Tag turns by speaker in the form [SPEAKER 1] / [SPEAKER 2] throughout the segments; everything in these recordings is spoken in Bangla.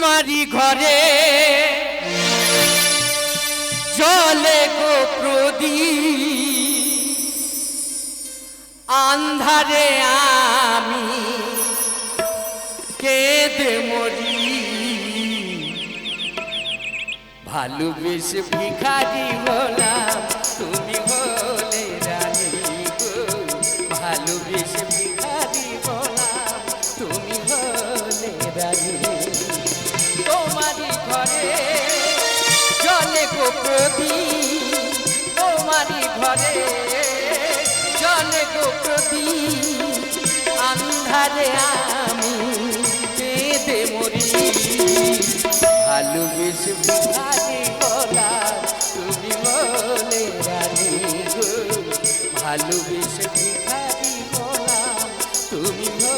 [SPEAKER 1] তোমারই ঘরে। জলে গো প্রদীপ আন্ধারে আমি কেঁদে মরি। ভালোবেসে ভিখারি হলাম তুমি হলে তোমারই ঘরে জলে গো প্রদীপ আন্ধারে আমি কেঁদে মরি। ভালোবেসে ভিখারি বলা তুমি বলে রানী গো। ভালোবেসে ভিখারি বলা তুমি বলে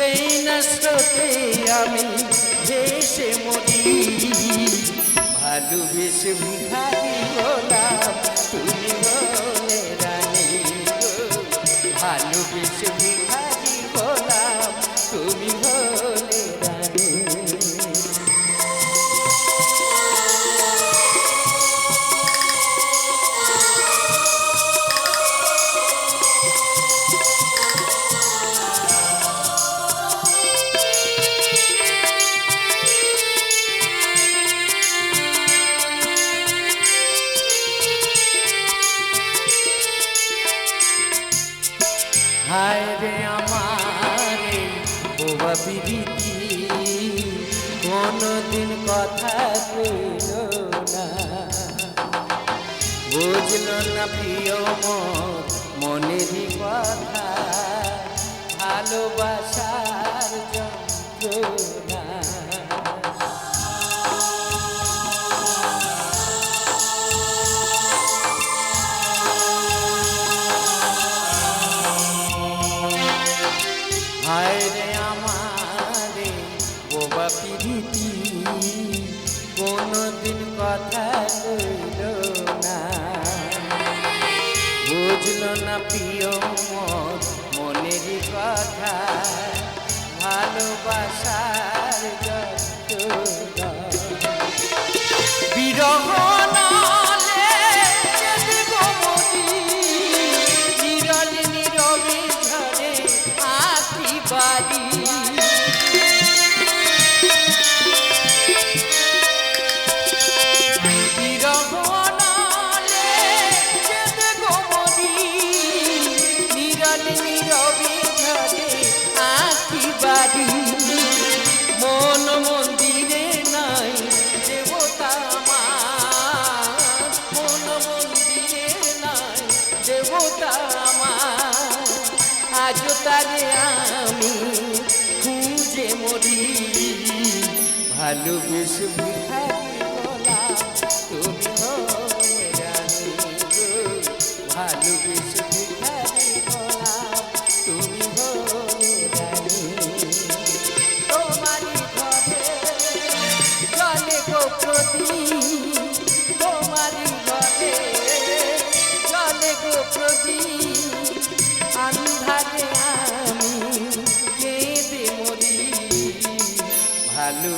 [SPEAKER 1] সেই নষ্টতে আমি ভেসে মরি। ভালোবেসে ভিখারি হায় রে আমার, বোবা বিবিতি কোনদিন কথা কইল না। বুঝল না প্রিয় মন, মনেরই কথা ভালোবাসার পিরিতি কোনদিন কথা কইল না। বুঝল না প্রিয় মন মনেরই কথা ভালোবাসার তারে আমি খুঁজে মরি। ভালোবেসে ভিখারি বলা